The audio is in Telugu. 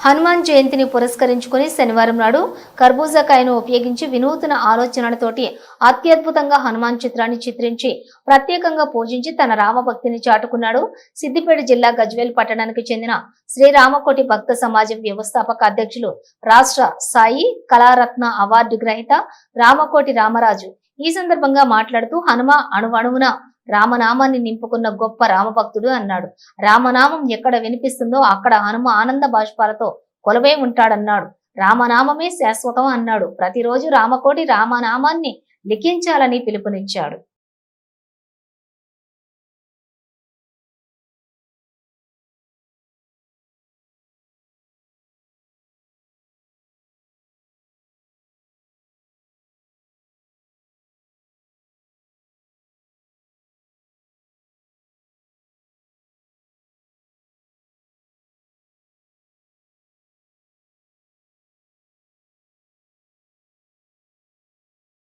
హనుమాన్ జయంతిని పురస్కరించుకుని శనివారం నాడు కర్బూజకాయను ఉపయోగించి వినూతన ఆలోచనలతోటి అత్యద్భుతంగా హనుమాన్ చిత్రాన్ని చిత్రించి ప్రత్యేకంగా పూజించి తన రామభక్తిని చాటుకున్నాడు. సిద్దిపేట జిల్లా గజ్వేల్ పట్టణానికి చెందిన శ్రీరామకోటి భక్త సమాజం వ్యవస్థాపక అధ్యక్షులు రాష్ట్ర సాయి కళారత్న అవార్డు గ్రహీత రామకోటి రామరాజు. ఈ సందర్భంగా మాట్లాడుతూ హనుమ అణువణువున రామనామాన్ని నింపుకున్న గొప్ప రామభక్తుడు అన్నాడు. రామనామం ఎక్కడ వినిపిస్తుందో అక్కడ హనుమ ఆనంద బాష్పాలతో కొలవే ఉంటాడన్నాడు. రామనామమే శాశ్వతం అన్నాడు. ప్రతిరోజు రామకోటి రామనామాన్ని లిఖించాలని పిలుపునిచ్చాడు.